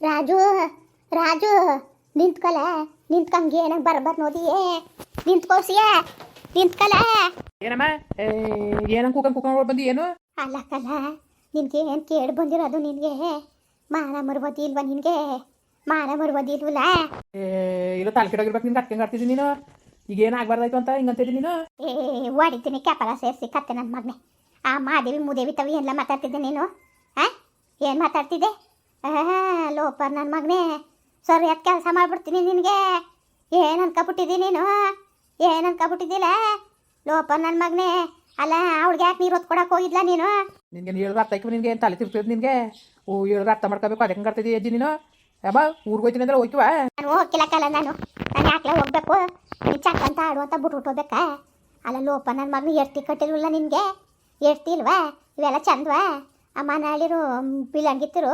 ರಾಜು ರಾಜು ನಿಂತ್ಕಲ ನಿಂತ್ಕಂಗೆ ನಂಗೆ ಬರ್ಬರ್ ನೋದಿಯೇ ನಿಂತ್ಕೋಸಿಯ ನಿಂತ್ಕಲ? ಏನಮ್ಮ? ಏನಂಗ್ ಕೂಕಂಗ್ ಕೂಕೊಂಡು ಬಂದು ಏನು? ಅಲ್ಲ ಕಲ ನಿನ್ಗೆ ಏನು ಕೇಳಿ ಬಂದಿರೋದು ನಿನಗೆ? ಮಾನ ಮರುವದಿ ಇಲ್ವಾ ನಿನಗೆ? ಮಾನ ಮರುವದಿ ಇಲ್ವಲ್ಲ? ಏ, ಇಲ್ಲ ತಲೆ ಕೆಡೋಗಿರ್ಬೇಕು ಅಟ್ಕೆ ಆಡ್ತಿದ್ದೀನಿ ನೀನು? ಈಗ ಏನು ಆಗ್ಬಾರ್ದಾಯ್ತು ಅಂತ ಹಿಂಗಂತಿದ್ದೀನಿ ನೀನು? ಏ ಹೊಡಿತೀನಿ ಕ್ಯಾಪಲ ಸೇರಿಸಿ ಕತ್ತೆ ನನ್ನ ಮಗನೇ. ಆ ಮಾದೇವಿ ಮುದೇವಿ ತವಿ ಎಲ್ಲ ಮಾತಾಡ್ತಿದ್ದೆ ನೀನು? ಹಾಂ ಏನು ಮಾತಾಡ್ತಿದ್ದೆ? ಆ ಲೋಪರ್ ನನ್ನ ಮಗನೇ. ಸರಿಯಾದ ಕೆಲಸ ಮಾಡ್ಬಿಡ್ತೀನಿ ನಿನಗೆ. ಏನು ಅನ್ಕೊಬಿಟ್ಟಿದ್ದಿ ನೀನು? ಏನು ಅನ್ಕೊಬಿಟ್ಟಿದ್ದಿಲ್ಲ ಲೋಪರ್ ನನ್ನ ಮಗನೇ. ಅಲ್ಲ ಅವಳಿಗೆ ಯಾಕೆ ನೀರು ಹೊತ್ಕೊಡಕ್ಕೆ ಹೋಗಿದ್ಲ ನೀನು? ನಿನಗೆ ಹೇಳಿದ್ರೆ ಅರ್ಥ ನಿನಗೆ ಏನು ತಲೆ ತಿರ್ತಿದ್ ನಿನಗೆ. ಓ ಹೇಳಿದ್ರೆ ಅರ್ಥ ಮಾಡ್ಕೋಬೇಕು ಅದಕ್ಕೆ ಕರ್ತಿದ್ದಿ ಅಜ್ಜಿ ನೀನು. ಅಮ್ಮ ಊರಿಗೆ ಹೋಯ್ತೀನಿ ಅಂದ್ರೆ ಹೋಯ್ತುವ ನಾನು ಹೋಗಿಲ್ಲ ಕಲ ನಾನು. ನಾನು ಯಾಕೆ ಹೋಗ್ಬೇಕು. ನೀನು ಚಕ್ಕಂತ ಅಂತ ಬಿಟ್ಬಿಟ್ಟು ಹೋಗ್ಬೇಕಾ. ಅಲ್ಲ ಲೋಪ ನನ್ನ ಮಗನ ಎಷ್ಟು ಕಟ್ಟಿಲ್ವಲ್ಲ ನಿನಗೆ? ಎಷ್ಟಿಲ್ವಾ ಇವೆಲ್ಲ ಚಂದವಾ? ಅಮ್ಮ ನಾಳಿರು ಬಿಲಂಗಿತ್ತರು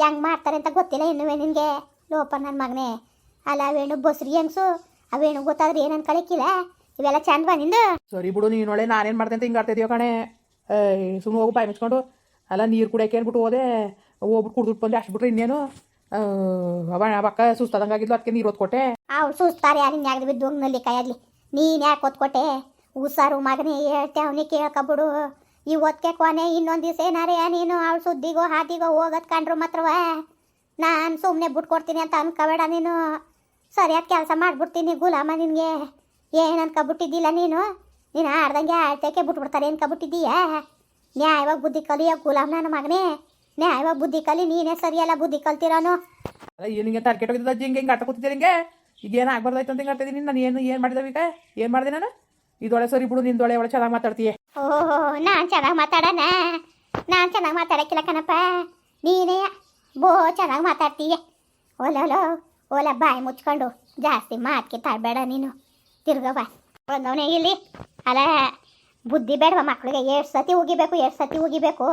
ಹೆಂಗೆ ಮಾಡ್ತಾರೆ ಅಂತ ಗೊತ್ತಿಲ್ಲ ಇನ್ನುವೆ ನಿನಗೆ ಲೋಪ ನನ್ನ ಮಗನೇ. ಅಲ್ಲ ವೇಣು ಬಸ್ರಿ ಹೆಂಗ್ಸು? ವೇಣು ಗೊತ್ತಾದ್ರೆ ಏನು ಅನ್ಕೊಳಕ್ಕಿಲ್ಲ. ಇವೆಲ್ಲ ಚಂದವಾ ನಿಂದು. ಸರಿ ಬಿಡು ನೀನು ಒಳ್ಳೆ ನಾನೇನು ಮಾಡ್ದೆ ಅಂತ ಹಿಂಗೆ ಆಡ್ತಿದ್ಯೋ ಕಣೆ. ಸುಮ್ಮನೆ ಹೋಗು ಬಾಯಿ ಮುಚ್ಕೊಂಡು. ಅಲ್ಲ ನೀರು ಕುಡಿಯೋಕೆ ಅಂದ್ಬಿಟ್ಟು ಹೋದೆ. ಹೋಗ್ಬಿಟ್ಟು ಕುಡಿದು ಬಂದು ಅಷ್ಟು ಬಿಟ್ರೆ ಇನ್ನೇನು ಪಕ್ಕ ಸುಸ್ತಾದಂಗಾಗಿದ್ಲು ಅದಕ್ಕೆ ನೀರು ಓದ್ಕೊಟ್ಟೆ ಅವ್ರು ಸುಸ್ತಾರೆ ಯಾರು ಹಿಂಗೆ ಬಿದ್ದು ನಲ್ಲಿ ಕೈಯಾಗ್ಲಿ. ನೀನು ಯಾಕೆ ಓದ್ಕೊಟ್ಟೆ ಉಸಾರು ಮಗನೇ ಹೇಳ್ತೆ ಅವನಿಗೆ ಕೇಳ್ಕೊಬಿಡು ಈ ಹೊತ್ಕೆ ಕೊನೆ ಇನ್ನೊಂದು ದಿವಸ ಏನಾರೇ, ನೀನು ಅವಳು ಸುದ್ದಿಗೋ ಹಾದಿಗೋ ಹೋಗೋದು ಕಂಡ್ರು ಮಾತ್ರವ? ನಾನು ಸುಮ್ಮನೆ ಬಿಟ್ಕೊಡ್ತೀನಿ ಅಂತ ಅನ್ಕೋಬೇಡ ನೀನು. ಸರಿಯಾದ ಕೆಲಸ ಮಾಡ್ಬಿಡ್ತೀನಿ ಗುಲಾಮ ನಿನಗೆ. ಏನು ಅನ್ಕೊಬಿಟ್ಟಿದ್ದಿಲ್ಲ ನೀನು? ನೀನು ಆಡ್ದಂಗೆ ಆಳ್ತಕ್ಕೆ ಬಿಟ್ಬಿಡ್ತಾರೆ ಅನ್ಕೊಬಿಟ್ಟಿದ್ದೀಯಾ? ನ್ಯಾಯವಾಗಿ ಬುದ್ಧಿ ಕಲಿಯೋ ಗುಲಾಮ್ ನನ್ನ ಮಗನೇ. ನ್ಯಾಯವಾಗಿ ಬುದ್ಧಿ ಕಲಿ, ನೀನೇ ಸರಿಯಲ್ಲ ಬುದ್ಧಿ ಕಲ್ತಿರೋನು. ಅಲ್ಲ, ಏನು ಹಿಂಗೆ ತಲೆ ಕೆಟ್ಟೋಗಿದ್ದ ಅಜ್ಜಿ ಹಿಂಗೆ ಹಿಂಗೆ ಆಟ ಹಿಂಗೆ? ಈಗ ಏನು ಅಂತ ಹಿಂಗೆ ನಾನು ಏನು ಏನು ಮಾಡಿದೆ ಈಗ? ಏನು ಮಾಡಿದೆ ನಾನು? ಇದೊಳೆ ಸರಿ ಬಿಡು ನಿಂದೊಳೆ ಒಳ್ಳೆ ಚೆನ್ನಾಗಿ ಮಾತಾಡ್ತೀಯ. ಓಹೋ ನಾನ್ ಚೆನ್ನಾಗಿ ಮಾತಾಡೋಣ? ನಾನ್ ಚೆನ್ನಾಗಿ ಮಾತಾಡಕ್ಕಿಲ್ಲ ಕಣಪ್ಪ. ನೀನೇ ಬೋ ಚೆನ್ನಾಗಿ ಮಾತಾಡ್ತೀಯ. ಓಲೋ ಓಲ ಬಾಯಿ ಮುಚ್ಕೊಂಡು ಜಾಸ್ತಿ ಮಾತ್ಗೆ ತಾಳ್ಬೇಡ ನೀನು. ತಿರ್ಗವ ಬಂದವನೇ ಇಲ್ಲಿ. ಅಲ್ಲ ಬುದ್ಧಿ ಬೇಡವ ಮಕ್ಳಿಗೆ? ಎಷ್ಟು ಸತಿ ಉಗಿಬೇಕು ಎಷ್ಟು ಸತಿ ಉಗಿಬೇಕು?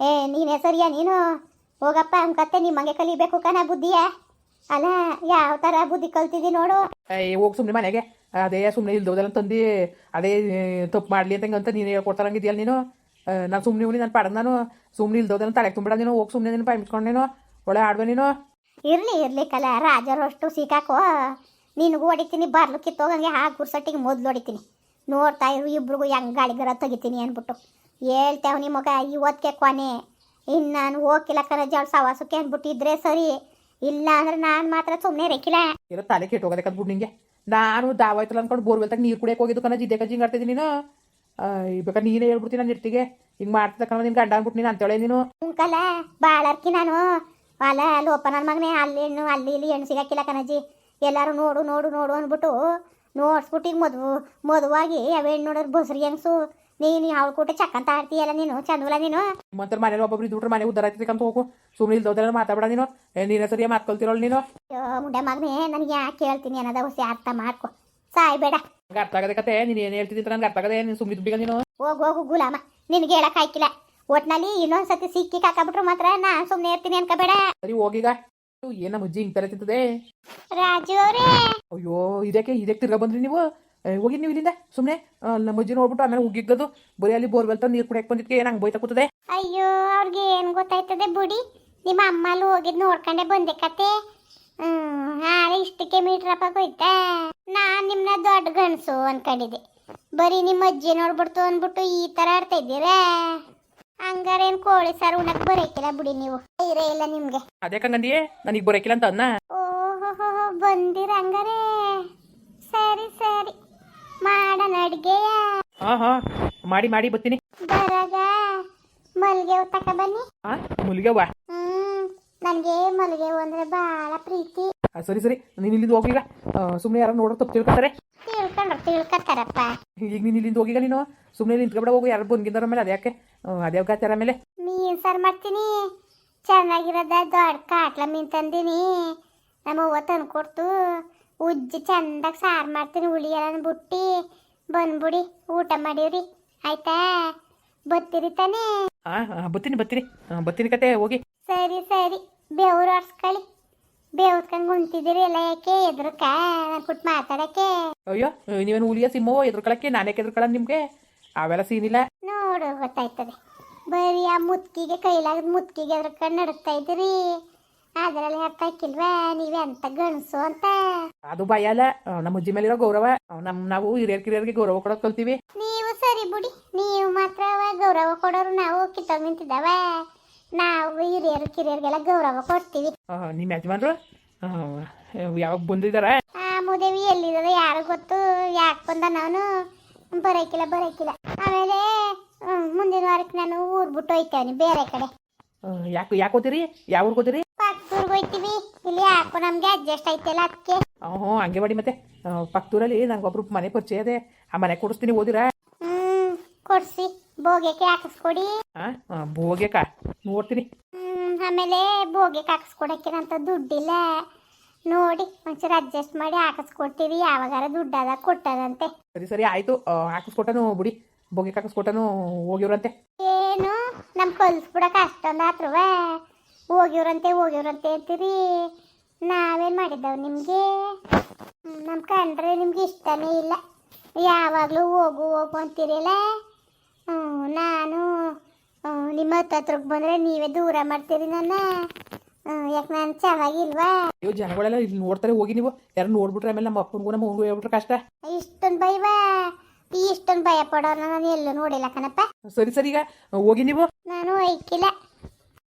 ಏ ನೀನೇ ಸರಿಯಾ ನೀನು? ಹೋಗಪ್ಪ ಅಂಕತ್ತೆ ನಿಮ್ಮಂಗೆ ಕಲಿಬೇಕು ಕಣ ಬುದ್ಧಿಯ. ಅಲ್ಲ ಯಾವ ತರ ಬುದ್ಧಿ ಕಲ್ತಿದ್ದಿ ನೋಡು. ಏ ಹೋಗಿ ಸುಮ್ಮನೆ ಮನೆಗೆ. ಅದೇ ಸುಮ್ಮನೆ ಇಲ್ದೋದಲ್ಲ ತಂದು ಅದೇ ತಪ್ಪು ಮಾಡಲಿ ಅಂತ ಹಿಂಗಂತ ನೀನು ಹೇಳ್ಕೊಡ್ತಾರಂಗಿದ್ಯಲ್ಲ ನೀನು? ನಾನು ಸುಮ್ಮನೆ ಉಳಿ ನಾನು ಪಾಡ ನಾನು. ಸುಮ್ಮನೆ ಇಲ್ದೋದಲ್ಲ ತಲೆಗೆ ತುಂಬಿಡ ನೀನು ಹೋಗಿ ಸುಮ್ಮನೆ ನೀನು ಬಾಯಿ ಮುಚ್ಕೊಂಡು ನೀನು. ಒಳ್ಳೆ ಆಡುವೆ ನೀನು. ಇರ್ಲಿ ಇರಲಿ ಕಲ ರಾಜರಷ್ಟು ಸಿಕ್ಕಾಕೋ ನಿನಗೂ ಹೊಡಿತೀನಿ ಬರ್ಲು ಕಿತ್ತೋಗಂಗೆ ಹಾಕಿ ಗುರ್ಸಟ್ಟಿಗೆ ಮೊದ್ಲು ಹೊಡಿತೀನಿ. ನೋಡ್ತಾ ಇರು ಇಬ್ರಿಗೂ ಹೆಂಗೆ ಗಾಳಿಗರ ತೆಗಿತೀನಿ ಅಂದ್ಬಿಟ್ಟು. ಹೇಳ್ತೇವೆ ನಿಮಗ ಇವತ್ತಿಗೆ ಕೊನೆ ಇನ್ನು ನಾನು ಹೋಗಿಲ್ಲ ಕಣ ಜಳ ಸವಾಸಕ್ಕೆ ಅಂದ್ಬಿಟ್ಟಿದ್ರೆ ಸರಿ. ಇಲ್ಲ ಅಂದ್ರೆ ನಾನು ಮಾತ್ರ ಸುಮ್ಮನೆ ರೆಕ್ಕಿಲ್ಲ ಇರೋ ತಲೆ ಕೆಟ್ಟೋಗೋದಕ್ಕೆ ಅಂದ್ಬಿಟ್ಟು ನಿಂಗೆ. ನಾನು ದಾವಾಯ್ತಲ್ಲ ಅನ್ಕೊಂಡು ಬೋರ್ವೆಲ್ ತಗ ನೀರು ಕುಡಿಯೋಕೆ ಹೋಗಿದ್ದು ಕಣ ಜಿದ್ದೆ ಕಜ್ಜಿ ಹಿಂಗೆ ಆಡ್ತಿದ್ದೀನಿ ನೀನು ಬೇಕಾದ್ರೆ ನೀನೇ ಹೇಳ್ಬಿಡ್ತೀನಿ ನಾನು ಇರ್ತಿಗೆ ಹಿಂಗೆ ಮಾಡ್ತಿದ್ದ ಕಣ ನಿನ್ನ ಗಂಡ ಅಂದ್ಬಿಟ್ಟು ನೀನು ಅಂತೇಳೆ ನೀನು. ಭಾಳ ಬಾಳರ್ಕಿ ನಾನು. ಅಲ್ಲ ಲೋಪ ನನ್ನ ಮಗನೇ ಅಲ್ಲಿ ಹೆಣ್ಣು ಅಲ್ಲಿ ಇಲ್ಲಿ ಹೆಣ್ಣು ಸಿಗಕ್ಕಿಲ್ಲ ಕಣಜ್ಜಿ ಎಲ್ಲರೂ ನೋಡು ನೋಡು ನೋಡು ಅಂದ್ಬಿಟ್ಟು ನೋಡ್ಸ್ಬಿಟ್ಟು ಈಗ ಮದುವು ಮದುವಾಗಿ ಅವ ನೋಡೋರು ಬಸ್ರಿ ಹೆಂಗ್ಸು? ನೀನು ಅವಳು ಕೂಟ ಚಕ್ಕಂತ ಆಡ್ತೀಯಲ್ಲ ನೀನು ಚಂದವಲ್ಲ ನೀನು? ಮತ್ತೆ ಮನೇಲಿ ಒಬ್ಬೊಬ್ರು ದುಡ್ರು ಮನೆ ಉದ್ದಾರ ಆಯ್ತದೆ ಅಂತ ಹೋಗು. ಸುಮ್ಮನೆ ಇಲ್ದೋದೆಲ್ಲ ಮಾತಾಡ ನೀನು. ನೀನೇ ಸರಿಯಾಗಿ ಮಾತ್ಕೊಳ್ತಿರೋಳು ನೀನು. ಮುಂಡೆ ಮಗನೇ ನನಗೆ ಯಾಕೆ ಹೇಳ್ತೀನಿ ಅನ್ನೋದ ಹುಸಿ ಅರ್ಥ ಮಾಡ್ಕೊ. ಸಾಯ್ಬೇಡ ನಂಗೆ ಅರ್ಥ ಆಗದೆ ಕತೆ ನೀನು ಏನು ಹೇಳ್ತಿದ್ದಿ ಅಂತ ನನಗೆ ಅರ್ಥ ಆಗದೆ ನೀನು ಸುಮ್ಮನೆ ದುಬ್ಬಿಗ ನೀನು. ಹೋಗು ಹೋಗು ಗುಲಾಮ. ನಿನಗೆ ಹೇಳಕ್ ಹಾಕಿಲ್ಲ. ಒಟ್ನಲ್ಲಿ ಇನ್ನೊಂದ್ಸತಿ ಸಿಕ್ಕಿ ಕಾಕಬಿಟ್ರು ಮಾತ್ರ ನಾನು ಸುಮ್ಮನೆ ಇರ್ತೀನಿ ಅನ್ಕೋಬೇಡ. ಸರಿ ಹೋಗೀಗ ಏನ ಮುಜ್ಜಿ ಹಿಂಗ್ ತರ ತಿಂತದೆ. ರಾಜು ಅವರೇ. ಅಯ್ಯೋ ಇದಕ್ಕೆ ಇದಕ್ಕೆ ತಿರ್ಗಾ ಬಂದ್ರಿ ನೀವು? ಹೋಗಿ ನೀವು ಇಲ್ಲಿಂದ? ಸುಮ್ಮನೆ ನಮ್ಮ ಅಜ್ಜಿ ನೋಡ್ಬಿಟ್ಟು ಆಮೇಲೆ ಉಗಿಗ್ಗದು ಬರೀ ಅಲ್ಲಿ ಬೋರ್ವೆಲ್ ತಂದು ನೀರು ಕುಡಿಯಕ್ಕೆ ಬಂದಿದ್ದಕ್ಕೆ ಏನು ಹಂಗೆ ಬೋಯ್ತಾ ಕೂತದೆ. ಅಯ್ಯೋ ಅವ್ರಿಗೆ ಏನು ಗೊತ್ತಾಯ್ತದೆ ಬುಡಿ? ನಿಮ್ಮ ಅಮ್ಮಲ್ಲಿ ಹೋಗಿದ್ ನೋಡ್ಕೊಂಡೆ ಬಂದೆ ಕತೆ. ಇಷ್ಟು ಇಷ್ಟಕ್ಕೆ ಮೀಟ್ರಪ್ಪ ಹೋಯ್ತಾ ನಾನು ನಿಮ್ಮನ್ನ ದೊಡ್ಡ ಗಂಡಸು ಅನ್ಕೊಂಡಿದ್ದೆ. ಬರೀ ನಿಮ್ಮ ಅಜ್ಜಿ ನೋಡ್ಬಿಡ್ತು ಅಂದ್ಬಿಟ್ಟು ಈ ತರ ಆಡ್ತಾ ಇದ್ದೀರಾ? ಏನು ಕೋಳಿ ಸಾರು ಉಣಕ್ ಬರೋಕಿಲ್ಲ ಬಿಡಿ ನೀವು. ಇರೇ ಇಲ್ಲ ನಿಮ್ಗೆ. ಅದೇ ಕಂಗಂದಿಯೇ ನನಗೆ ಬರೋಕಿಲ್ಲ ಅಂತ ಅನ್ನ. ಓಹೋ ಬಂದಿರ ಹಂಗಾರೆ. ಸರಿ ಸರಿ. ಮಾಡೋಣ ಅಡ್ಗೆಯ. ಹಾಂ ಹಾಂ ಮಾಡಿ ಮಾಡಿ ಬರ್ತೀನಿ. ಬರಾಗ ಮಲ್ಗೆ ತಕ ಬನ್ನಿ. ಹಾಂ ಹ್ಮ್. ನನಗೆ ಮಲ್ಲಿಗೆ ಅಂದ್ರೆ ಬಹಳ ಪ್ರೀತಿ. ಆ, ಸರಿ ಸರಿ. ನೀನು ಇಲ್ಲಿಂದ ಹೋಗೀಗ ಸುಮ್ಮನೆ ಯಾರು ನೋಡೋ ತಪ್ಪು ತಿಳ್ಕೊತಾರೆ ತಿಳ್ಕೊಂಡ್ರು ತಿಳ್ಕೊತಾರಪ್ಪ ಈಗ ನೀನು ಇಲ್ಲಿಂದ ಹೋಗಿಲ್ಲ ನೀನು. ಸುಮ್ಮನೆ ನಿಂತ್ಕೊಂಡ ಹೋಗು. ಯಾರು ಬಂದಿದ್ದಾರ ಮೇಲೆ ಅದ್ಯಾಕೆ ಅದೇ ಗಾತಾರ ಮೇಲೆ? ಮೀನ್ ಸಾರು ಮಾಡ್ತೀನಿ. ಚೆನ್ನಾಗಿರೋದ ದೊಡ್ಡ ಕಾಟ್ಲ ಮೀನ್ ತಂದೀನಿ. ನಮ್ಮ ಅವ್ವ ತಂದ್ಕೊಡ್ತು. ಉಜ್ಜಿ ಚಂದಾಗ ಸಾರು ಮಾಡ್ತೀನಿ ಹುಳಿ ಎಲ್ಲ ಬುಟ್ಟಿ. ಬಂದ್ಬಿಡಿ ಊಟ ಮಾಡಿವ್ರಿ. ಆಯ್ತಾ? ಬತ್ತಿರಿ ತಾನೇ? ಹಾಂ ಬರ್ತೀನಿ ಬರ್ತೀನಿ ಬತ್ತೀನಿ ಬರ್ತೀನಿ ಕತೆ ಹೋಗಿ. ಸರಿ ಸರಿ. ಬೇವ್ರು ಆಡ್ಸ್ಕೊಳ್ಳಿ. ಬೇವ್ಸ್ಕೊಂಡು ಕುಂತಿದ್ದೀರಿ ಎಲ್ಲ ಯಾಕೆ ಎದ್ರಕ್ಕ ನಾನು ಕೊಟ್ಟು ಮಾತಾಡಕ್ಕೆ. ಅಯ್ಯೋ ನೀವೇನು ಹುಲಿಯ ಸಿಮ್ಮೋ ನಾನು ಯಾಕೆ ಎದ್ರುಕೊಳ್ಳ ನಿಮಗೆ? ಅವೆಲ್ಲ ಸೀನಿಲ್ಲ ನೋಡು ಗೊತ್ತಾಯ್ತದೆ. ಬರೀ ಆ ಮುತ್ಕಿಗೆ ಕೈಲಾಗದ ಮುತ್ಕಿಗೆ ಎದ್ರಕೊಂಡು ನಡಕ್ತಾ ಇದ್ದೀರಿ ಅದರಲ್ಲಿ ಅರ್ಥ ಹಾಕಿಲ್ವಾ? ನೀವೇ ಅಂತ ಗಣಸು ಅಂತ. ಅದು ಭಯ ಅಲ್ಲ. ನಮ್ಮ ಅಜ್ಜಿ ಮೇಲಿರೋ ಗೌರವ. ನಮ್ ನಾವು ಹಿರಿಯರ್ ಕಿರಿಯರಿಗೆ ಗೌರವ ಕೊಡೋದು ಕಲ್ತೀವಿ. ನೀವು ಸರಿ ಬಿಡಿ. ನೀವು ಮಾತ್ರ ಗೌರವ ಕೊಡೋರು ನಾವು ಕಿತ್ತೋಗಿ ನಿಂತಿದ್ದಾವ. ನಾವು ಹಿರಿಯರು ಕಿರಿಯರಿಗೆಲ್ಲ ಗೌರವ ಕೊಡ್ತೀವಿ. ನಿಮ್ಮ ಯಜಮಾನ್ರು? ಯಾವಾಗ ಬಂದಿದಾರ ಆ ಮುದೇವಿ ಎಲ್ಲಿರೋದು ಯಾರು ಗೊತ್ತು? ಯಾಕೆ ಬಂದ ನಾನು? ಬರೋಕಿಲ್ಲ ಬರೋಕಿಲ್ಲ. ಆಮೇಲೆ ಮುಂದಿನ ವಾರಕ್ಕೆ ನಾನು ಊರ್ ಬಿಟ್ಟು ಹೋಯ್ತೇವನಿ ಬೇರೆ ಕಡೆ. ಯಾಕೆ ಯಾಕೆ ಹೋತೀರಿ ಯಾವ ಊರಿಗೆ ಹೋತೀರಿ ಪಕ್ಕೂರ್ಗೆ ಹೋಯ್ತೀವಿ. ಇಲ್ಲಿ ಯಾಕೋ ನಮ್ಗೆ ಅಡ್ಜಸ್ಟ್ ಆಯ್ತಲ್ಲ ಅದಕ್ಕೆ. ಹ್ಞೂ ಹಂಗೆ ಮಾಡಿ ಮತ್ತೆ? ಪಕ್ಕೂರಲ್ಲಿ ನಂಗೆ ಒಬ್ರು ಮನೆ ಪರಿಚಯ ಇದೆ. ಆ ಮನೆ ಕೊಡಿಸ್ತೀನಿ ಓದಿರಾ? ಕೊಡ್ಸಿ ಬೋಗೆಗೆ ಹಾಕಿಸ್ಕೊಡಿ. ಭೋಗ್ಯಕ್ಕ ನೋಡ್ತೀನಿ. ಆಮೇಲೆ ಬೋಗೆಗೆ ಹಾಕಿಸ್ಕೊಡಕ್ಕೆ ಅಂತ ದುಡ್ಡಿಲ್ಲ. ನೋಡಿ ಒಂಚೂರು ಅಡ್ಜಸ್ಟ್ ಮಾಡಿ ಹಾಕಿಸ್ಕೊಡ್ತೀವಿ. ಯಾವಾಗಾರ ದುಡ್ಡದ ಕೊಟ್ಟದಂತೆ. ಸರಿ ಸರಿ ಆಯ್ತು. ಹಾಕಿಸ್ಕೊಟ್ಟನು ಬಿಡಿ. ಭೋಗ್ಯಕ್ಕೆ ಹಾಕಿಸ್ಕೊಟ್ಟನು ಹೋಗಿವ್ರಂತೆ. ಏನು? ನಮ್ ಕಲ್ಸ್ಬಿಡಕ್ ಅಷ್ಟೊಂದು ಆತ್ರವ. ಹೋಗಿವ್ರಂತೆ ಹೋಗಿವ್ರಂತೆ ಅಂತೀರಿ. ನಾವೇನ್ ಮಾಡಿದ್ದವ್ ನಿಮಗೆ? ನಮ್ಮ ಕಂಡ್ರೆ ನಿಮ್ಗೆ ಇಷ್ಟನೇ ಇಲ್ಲ. ಯಾವಾಗಲೂ ಹೋಗು ಹೋಗು ಅಂತೀರಲ್ಲ ನಾನು ನಿಮ್ಮ ಹತ್ರಕ್ಕೆ ಬಂದರೆ ನೀವೇ ದೂರ ಮಾಡ್ತೀರಿ ನನ್ನ. ಯಾಕೆ ನಾನು ಚೆನ್ನಾಗಿಲ್ವಾ? ಅಯ್ಯೋ ಜನಗಳೆಲ್ಲ ಇಲ್ಲಿ ನೋಡ್ತಾರೆ ಹೋಗಿ ನೀವು. ಯಾರು ನೋಡ್ಬಿಟ್ರೆ ಆಮೇಲೆ ನಮ್ಮ ಅಪ್ಪನಿಗೂ ನಮ್ಮ ಅವ್ನಿಗೂ ಹೇಳ್ಬಿಟ್ರೆ ಕಷ್ಟ. ಇಷ್ಟೊಂದು ಭಯವಾ ಇಷ್ಟೊಂದು ಭಯ ಪಡೋನ ನಾನು ಎಲ್ಲೂ ನೋಡಿಲ್ಲ ಕಣಪ್ಪ. ಸರಿ ಸರಿ ಈಗ ಹೋಗಿ ನೀವು. ನಾನು ಐಕಿಲ್ಲ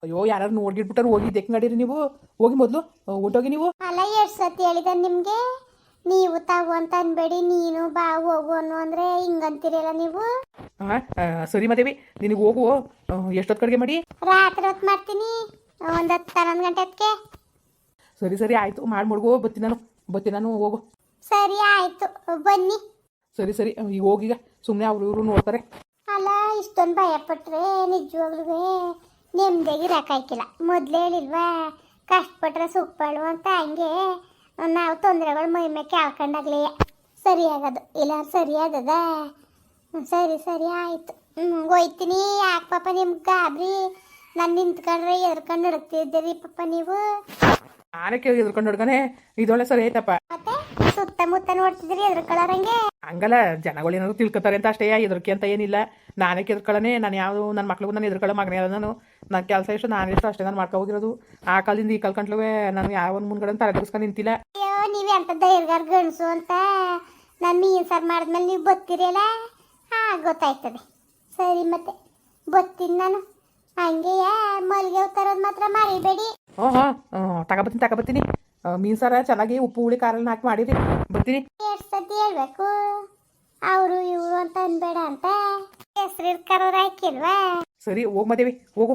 ಅಯ್ಯೋ ಯಾರು ನೋಡ್ಗಿಟ್ಬಿಟ್ಟಾರೆ ಹೋಗಿ ದೆಕ್ ನಡೀರಿ ನೀವು. ಹೋಗಿ ಮೊದಲು ಹೊಂಟೋಗಿ ನೀವು. ಅಲ್ಲ ಎಷ್ಟು ಸತಿ ಹೇಳಿದ ನಿಮಗೆ? ನೀವು ತಾವು ಅಂತ ಅನ್ಬೇಡಿ ನೀನು ಬಾ ಹೋಗು ಅನ್ನು ಅಂದ್ರೆ ಹಿಂಗಂತೀರಲ್ಲ ನೀವು? ಹಾಂ ಸರಿ ಮಾದೇವಿ ನಿನಗೆ ಹೋಗು ಎಷ್ಟೊತ್ತು ಕಡೆಗೆ ಮಾಡಿ? ರಾತ್ರಿ ಹೊತ್ತು ಮಾಡ್ತೀನಿ ಒಂದು ಹತ್ತು ಹನ್ನೊಂದು ಗಂಟೆ ಹೊತ್ತಿಗೆ. ಸರಿ ಸರಿ ಆಯಿತು ಮಾಡಿ ಮುಡ್ಗೋ ಬತ್ತಿ ನಾನು ಬತ್ತಿ ನಾನು ಹೋಗು. ಸರಿ ಆಯ್ತು ಬನ್ನಿ. ಸರಿ ಸರಿ ಈಗ ಹೋಗೀಗ ಸುಮ್ಮನೆ ಅವರು ಇವರು ನೋಡ್ತಾರೆ. ಅಲ್ಲ ಇಷ್ಟೊಂದು ಭಯ ಪಟ್ರೆ ನಿಜವಾಗ್ಲೂ ನೆಮ್ಮದಿಯಾಗಿ ರಾಕಾಯ್ಕಿಲ್ಲ. ಮೊದ್ಲು ಹೇಳಿಲ್ವಾ ಕಷ್ಟಪಟ್ರೆ ಸುಪ್ಪಳು ಅಂತ ಹಂಗೆ ನಾವು ತೊಂದರೆಗಳು ಮೈ ಮೇಲೆ ಕೇಳ್ಕೊಂಡಾಗ್ಲಿ. ಸರಿ ಆಗೋದು. ಇಲ್ಲ ಸರಿ ಆದದ ಹ್ಮ್, ಸರಿ ಸರಿ ಆಯ್ತು. ಹೋಯ್ತೀನಿ. ಯಾಕೆ ಪಾಪ ನಿಮ್ಗೆ ಗಾಬರಿ? ನಾನು ನಿಂತ್ಕೊಂಡ್ರೆ ಎದ್ಕೊಂಡು ನಡಕ್ತಿದ್ದೀರಿ ಪಾಪ ನೀವು. ನಾನೇ ಕೇಳಿ ಎದ್ಕೊಂಡು ನೋಡ್ಕನೆ ಇದೊಳ್ಳೆ ಸರಿ ಐತಪ್ಪ ಮತ್ತೆ? ಸುತ್ತಮುತ್ತ ನೋಡ್ತಿದ್ರಿ ಎದ್ರಕೊಳ್ಳೋರಂಗೆ? ಹಂಗಲ್ಲ ಜನಗಳು ಏನಾದ್ರು ತಿಳ್ಕೊತಾರೆ ಅಂತ ಅಷ್ಟೇ. ಎದ್ರಕೆ ಅಂತ ಏನಿಲ್ಲ. ನಾನೇ ಎದ್ಕೊಳ್ಳೋನೆ ನಾನು ಯಾವುದು ನನ್ನ ಮಕ್ಳಿಗೂ ನಾನು ಎದ್ಕೊಳ್ಳೋ ಮಗನೇ ನಾನು. ನನ್ನ ಕೆಲಸ ಇಷ್ಟು ನಾನು ಇಷ್ಟು ಅಷ್ಟೇ ನಾನು ಮಾಡ್ಕೊ ಹೋಗಿರೋದು. ಆ ಕಾಲದಿಂದ ಈ ಕಾಲ ಕಂಟ್ಲುವೆ ನಾನು ಯಾವ ಒಂದು ಮುಂದ್ಗಡೆ ತಲೆಗೆಡ್ಸ್ಕೊಂಡು ನಿಂತಿಲ್ಲ. ಅಯ್ಯೋ ನೀವು ಎಂತ ಧೈರ್ಯಗಾರ ಗಣಸು ಅಂತ? ನಾನು ಮೀನು ಸಾರು ಮಾಡಿದ್ಮೇಲೆ ನೀವು ಬತ್ತಿರಲ್ಲ? ಹಾಂ ಗೊತ್ತಾಯ್ತದೆ. ಸರಿ ಮತ್ತೆ ಬತ್ತೀನಿ ನಾನು. ಹಂಗೆಯ ಮಲ್ಲಿಗೆ ತರೋದು ಮಾತ್ರ ಮರಿಬೇಡಿ. ಹ್ಞೂ ಹಾಂ ತಗೊಬತ್ತೀನಿ ತಗೊಬತ್ತೀನಿ ಮೀನು ಸಾರ ಚೆನ್ನಾಗಿ ಉಪ್ಪು ಹುಳಿ ಕಾರಲ್ಲಿ ಹಾಕಿ ಮಾಡಿರಿ. ಬರ್ತೀನಿ ಎಷ್ಟು ಸತಿ ಹೇಳ್ಬೇಕು? ಅವರು ಇವರು ಅಂತ ಅನ್ಬೇಡ ಅಂತ. ಹೆಸರು ಕರೋರು ಹಾಕಿಲ್ವಾ? ಸರಿ ಹೋಗ್ ಮದೇವಿ ಹೋಗು.